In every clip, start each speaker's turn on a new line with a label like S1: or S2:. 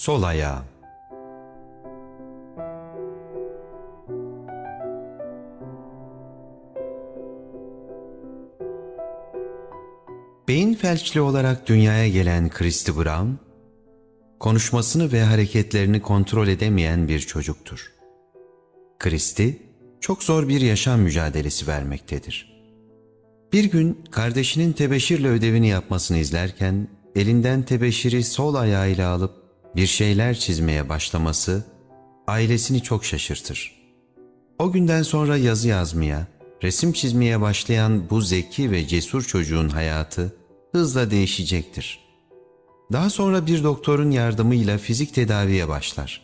S1: Sol ayağım. Beyin felçli olarak dünyaya gelen Christy Brown, konuşmasını ve hareketlerini kontrol edemeyen bir çocuktur. Christy, çok zor bir yaşam mücadelesi vermektedir. Bir gün kardeşinin tebeşirle ödevini yapmasını izlerken elinden tebeşiri sol ayağıyla alıp bir şeyler çizmeye başlaması ailesini çok şaşırtır. O günden sonra yazı yazmaya, resim çizmeye başlayan bu zeki ve cesur çocuğun hayatı hızla değişecektir. Daha sonra bir doktorun yardımıyla fizik tedaviye başlar.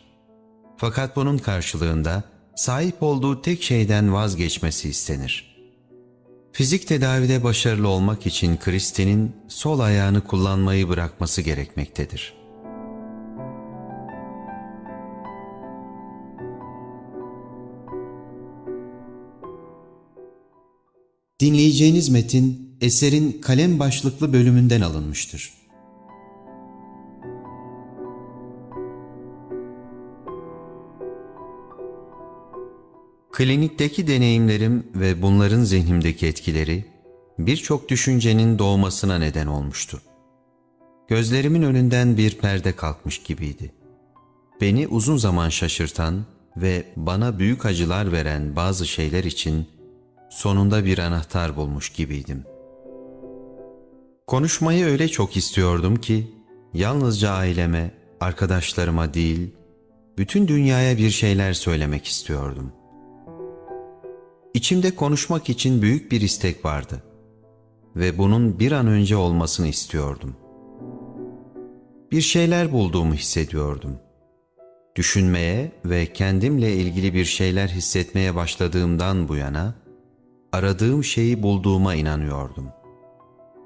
S1: Fakat bunun karşılığında sahip olduğu tek şeyden vazgeçmesi istenir. Fizik tedavide başarılı olmak için Kristin'in sol ayağını kullanmayı bırakması gerekmektedir. Dinleyeceğiniz metin eserin kalem başlıklı bölümünden alınmıştır. Klinikteki deneyimlerim ve bunların zihnimdeki etkileri birçok düşüncenin doğmasına neden olmuştu. Gözlerimin önünden bir perde kalkmış gibiydi. Beni uzun zaman şaşırtan ve bana büyük acılar veren bazı şeyler için sonunda bir anahtar bulmuş gibiydim. Konuşmayı öyle çok istiyordum ki yalnızca aileme, arkadaşlarıma değil, bütün dünyaya bir şeyler söylemek istiyordum. İçimde konuşmak için büyük bir istek vardı ve bunun bir an önce olmasını istiyordum. Bir şeyler bulduğumu hissediyordum. Düşünmeye ve kendimle ilgili bir şeyler hissetmeye başladığımdan bu yana aradığım şeyi bulduğuma inanıyordum.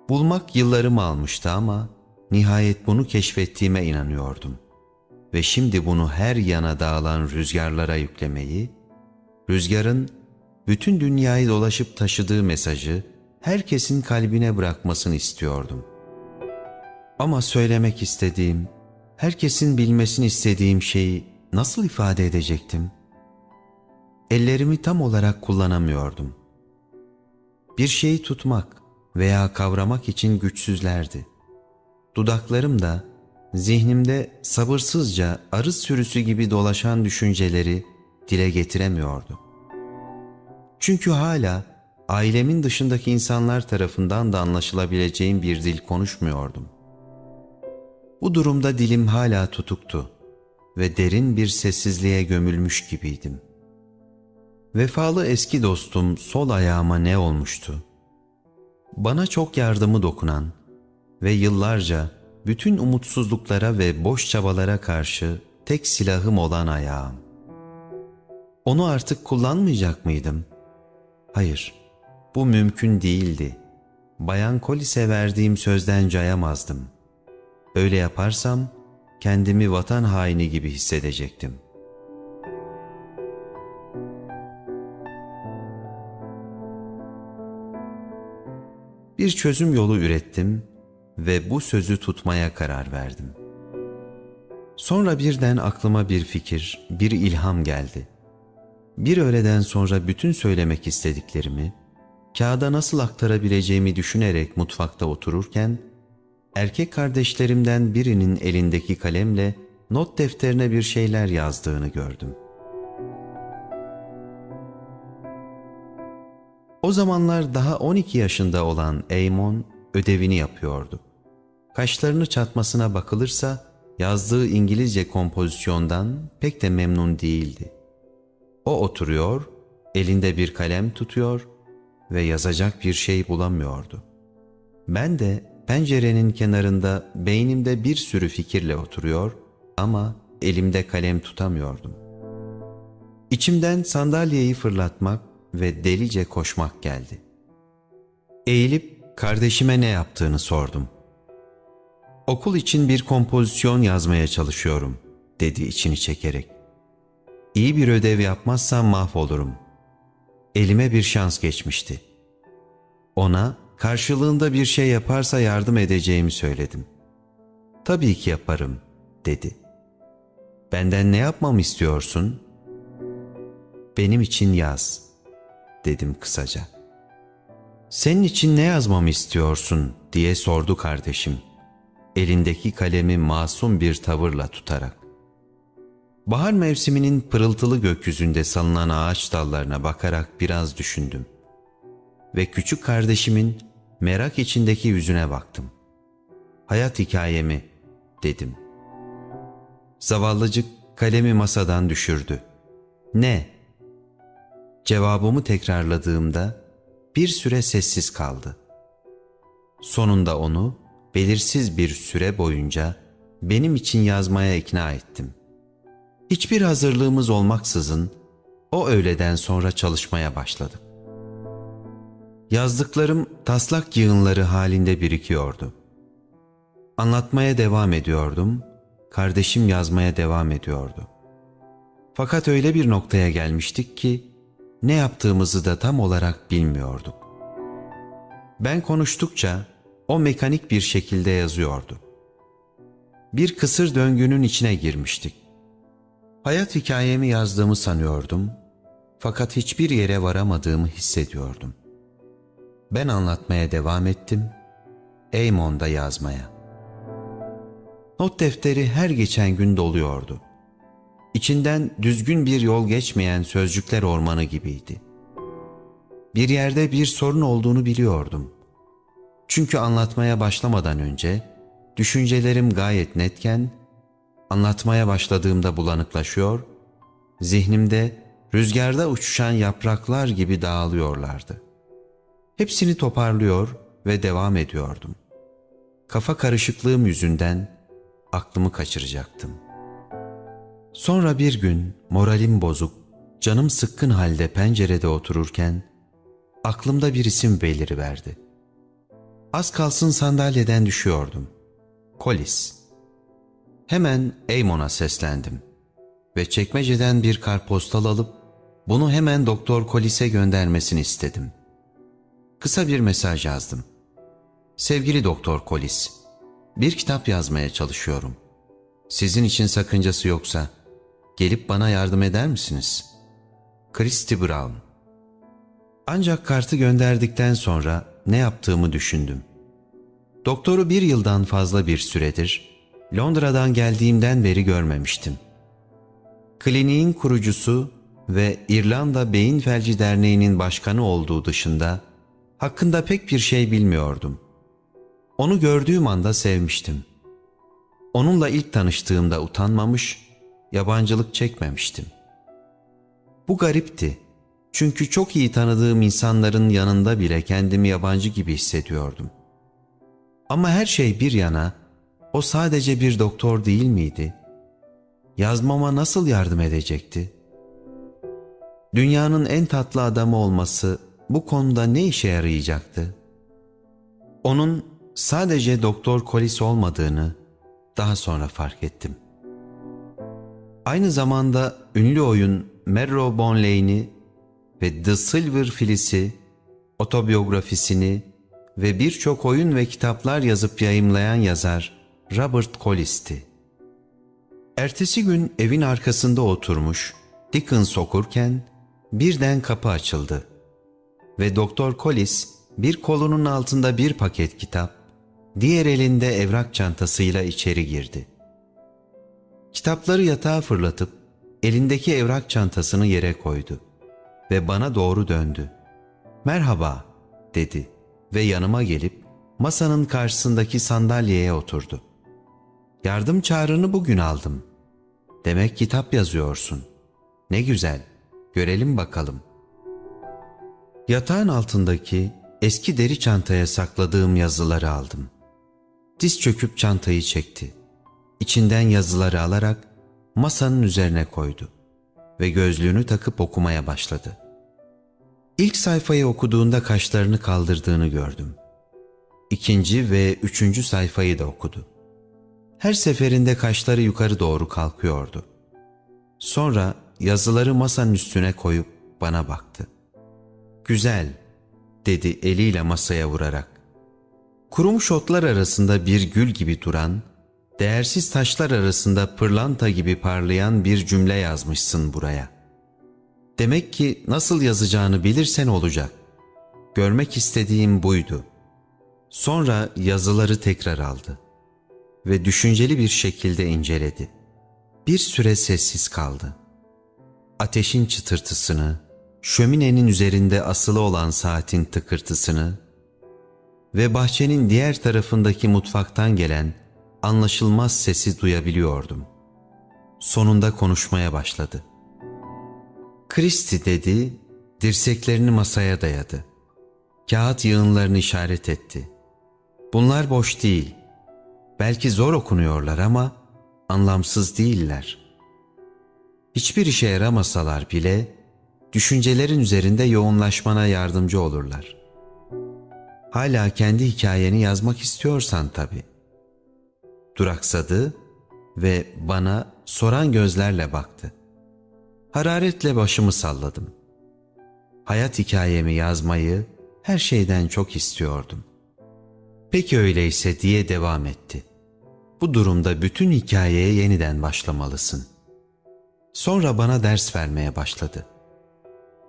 S1: Bulmak yıllarımı almıştı ama nihayet bunu keşfettiğime inanıyordum. Ve şimdi bunu her yana dağılan rüzgarlara yüklemeyi, rüzgarın bütün dünyayı dolaşıp taşıdığı mesajı herkesin kalbine bırakmasını istiyordum. Ama söylemek istediğim, herkesin bilmesini istediğim şeyi nasıl ifade edecektim? Ellerimi tam olarak kullanamıyordum. Bir şeyi tutmak veya kavramak için güçsüzlerdi. Dudaklarım da zihnimde sabırsızca arı sürüsü gibi dolaşan düşünceleri dile getiremiyordu. Çünkü hala ailemin dışındaki insanlar tarafından da anlaşılabileceğim bir dil konuşmuyordum. Bu durumda dilim hala tutuktu ve derin bir sessizliğe gömülmüş gibiydim. Vefalı eski dostum sol ayağıma ne olmuştu? Bana çok yardımı dokunan ve yıllarca bütün umutsuzluklara ve boş çabalara karşı tek silahım olan ayağım. Onu artık kullanmayacak mıydım? Hayır, bu mümkün değildi. Bayan Collis'e verdiğim sözden cayamazdım. Öyle yaparsam kendimi vatan haini gibi hissedecektim. Bir çözüm yolu ürettim ve bu sözü tutmaya karar verdim. Sonra birden aklıma bir fikir, bir ilham geldi. Bir öğleden sonra bütün söylemek istediklerimi, kağıda nasıl aktarabileceğimi düşünerek mutfakta otururken, erkek kardeşlerimden birinin elindeki kalemle not defterine bir şeyler yazdığını gördüm. O zamanlar daha 12 yaşında olan Eamon ödevini yapıyordu. Kaşlarını çatmasına bakılırsa yazdığı İngilizce kompozisyondan pek de memnun değildi. O oturuyor, elinde bir kalem tutuyor ve yazacak bir şey bulamıyordu. Ben de pencerenin kenarında beynimde bir sürü fikirle oturuyor ama elimde kalem tutamıyordum. İçimden sandalyeyi fırlatmak ve delice koşmak geldi. Eğilip kardeşime ne yaptığını sordum. Okul için bir kompozisyon yazmaya çalışıyorum, dedi içini çekerek. İyi bir ödev yapmazsam mahvolurum. Elime bir şans geçmişti. Ona karşılığında bir şey yaparsa yardım edeceğimi söyledim. Tabii ki yaparım, dedi. Benden ne yapmamı istiyorsun? Benim için yaz, dedim kısaca. Senin için ne yazmamı istiyorsun diye sordu kardeşim. Elindeki kalemi masum bir tavırla tutarak. Bahar mevsiminin pırıltılı gökyüzünde salınan ağaç dallarına bakarak biraz düşündüm. Ve küçük kardeşimin merak içindeki yüzüne baktım. Hayat hikayemi dedim. Zavallıcık kalemi masadan düşürdü. Ne? Cevabımı tekrarladığımda bir süre sessiz kaldı. Sonunda onu belirsiz bir süre boyunca benim için yazmaya ikna ettim. Hiçbir hazırlığımız olmaksızın o öğleden sonra çalışmaya başladık. Yazdıklarım taslak yığınları halinde birikiyordu. Anlatmaya devam ediyordum, kardeşim yazmaya devam ediyordu. Fakat öyle bir noktaya gelmiştik ki ne yaptığımızı da tam olarak bilmiyorduk. Ben konuştukça o mekanik bir şekilde yazıyordu. Bir kısır döngünün içine girmiştik. Hayat hikayemi yazdığımı sanıyordum fakat hiçbir yere varamadığımı hissediyordum. Ben anlatmaya devam ettim, Eamon da yazmaya. Not defteri her geçen gün doluyordu. İçinden düzgün bir yol geçmeyen sözcükler ormanı gibiydi. Bir yerde bir sorun olduğunu biliyordum. Çünkü anlatmaya başlamadan önce düşüncelerim gayet netken, anlatmaya başladığımda bulanıklaşıyor, zihnimde rüzgarda uçuşan yapraklar gibi dağılıyorlardı. Hepsini toparlıyor ve devam ediyordum. Kafa karışıklığım yüzünden aklımı kaçıracaktım. Sonra bir gün moralim bozuk, canım sıkkın halde pencerede otururken aklımda bir isim beliriverdi. Az kalsın sandalyeden düşüyordum. Kolis. Hemen Eymon'a seslendim ve çekmeceden bir karpostal alıp bunu hemen Doktor Kolis'e göndermesini istedim. Kısa bir mesaj yazdım. Sevgili Doktor Kolis, bir kitap yazmaya çalışıyorum. Sizin için sakıncası yoksa gelip bana yardım eder misiniz? Christy Brown Ancak kartı gönderdikten sonra ne yaptığımı düşündüm. Doktoru bir yıldan fazla bir süredir Londra'dan geldiğimden beri görmemiştim. Kliniğin kurucusu ve İrlanda Beyin Felci Derneği'nin başkanı olduğu dışında hakkında pek bir şey bilmiyordum. Onu gördüğüm anda sevmiştim. Onunla ilk tanıştığımda utanmamış, yabancılık çekmemiştim. Bu garipti. Çünkü çok iyi tanıdığım insanların yanında bile kendimi yabancı gibi hissediyordum. Ama her şey bir yana, o sadece bir doktor değil miydi? Yazmama nasıl yardım edecekti? Dünyanın en tatlı adamı olması bu konuda ne işe yarayacaktı? Onun sadece Doktor Collis olmadığını daha sonra fark ettim. Aynı zamanda ünlü oyun Marrowbone Lane'i ve The Silver Fleece'i, otobiyografisini ve birçok oyun ve kitaplar yazıp yayımlayan yazar Robert Collis'ti. Ertesi gün evin arkasında oturmuş Dickens okurken birden kapı açıldı ve Doktor Collis bir kolunun altında bir paket kitap, diğer elinde evrak çantasıyla içeri girdi. Kitapları yatağa fırlatıp elindeki evrak çantasını yere koydu ve bana doğru döndü. Merhaba dedi ve yanıma gelip masanın karşısındaki sandalyeye oturdu. Yardım çağrını bugün aldım. Demek kitap yazıyorsun. Ne güzel. Görelim bakalım. Yatağın altındaki eski deri çantaya sakladığım yazıları aldım. Diz çöküp çantayı çekti. İçinden yazıları alarak masanın üzerine koydu ve gözlüğünü takıp okumaya başladı. İlk sayfayı okuduğunda kaşlarını kaldırdığını gördüm. İkinci ve üçüncü sayfayı da okudu. Her seferinde kaşları yukarı doğru kalkıyordu. Sonra yazıları masanın üstüne koyup bana baktı. Güzel, dedi eliyle masaya vurarak. Kurumuş otlar arasında bir gül gibi duran, Değersiz taşlar arasında pırlanta gibi parlayan bir cümle yazmışsın buraya. Demek ki nasıl yazacağını bilirsen olacak. Görmek istediğim buydu. Sonra yazıları tekrar aldı ve düşünceli bir şekilde inceledi. Bir süre sessiz kaldı. Ateşin çıtırtısını, şöminenin üzerinde asılı olan saatin tıkırtısını ve bahçenin diğer tarafındaki mutfaktan gelen anlaşılmaz sesi duyabiliyordum. Sonunda konuşmaya başladı. Kristi dedi, dirseklerini masaya dayadı. Kağıt yığınlarını işaret etti. Bunlar boş değil. Belki zor okunuyorlar ama anlamsız değiller. Hiçbir işe yaramasalar bile düşüncelerin üzerinde yoğunlaşmana yardımcı olurlar. Hala kendi hikayeni yazmak istiyorsan tabii. Duraksadı ve bana soran gözlerle baktı. Hararetle başımı salladım. Hayat hikayemi yazmayı her şeyden çok istiyordum. Peki öyleyse diye devam etti. Bu durumda bütün hikayeye yeniden başlamalısın. Sonra bana ders vermeye başladı.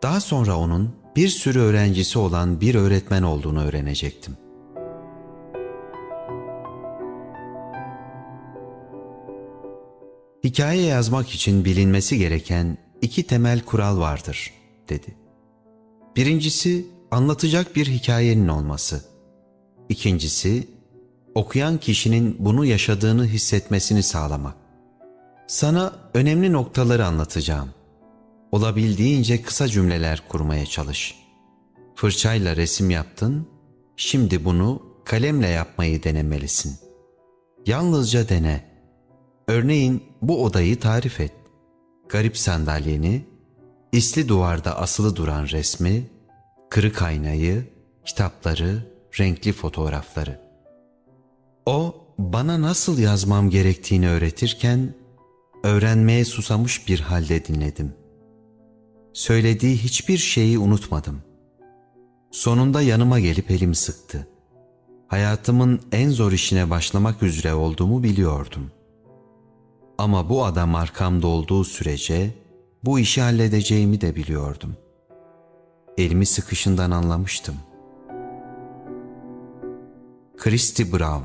S1: Daha sonra onun bir sürü öğrencisi olan bir öğretmen olduğunu öğrenecektim. Hikaye yazmak için bilinmesi gereken iki temel kural vardır, dedi. Birincisi anlatacak bir hikayenin olması. İkincisi okuyan kişinin bunu yaşadığını hissetmesini sağlamak. Sana önemli noktaları anlatacağım. Olabildiğince kısa cümleler kurmaya çalış. Fırçayla resim yaptın, şimdi bunu kalemle yapmayı denemelisin. Yalnızca dene. Örneğin bu odayı tarif et. Garip sandalyeni, isli duvarda asılı duran resmi, kırık aynayı, kitapları, renkli fotoğrafları. O bana nasıl yazmam gerektiğini öğretirken öğrenmeye susamış bir halde dinledim. Söylediği hiçbir şeyi unutmadım. Sonunda yanıma gelip elimi sıktı. Hayatımın en zor işine başlamak üzere olduğumu biliyordum. Ama bu adam arkamda olduğu sürece bu işi halledeceğimi de biliyordum. Elimi sıkışından anlamıştım. Christy Brown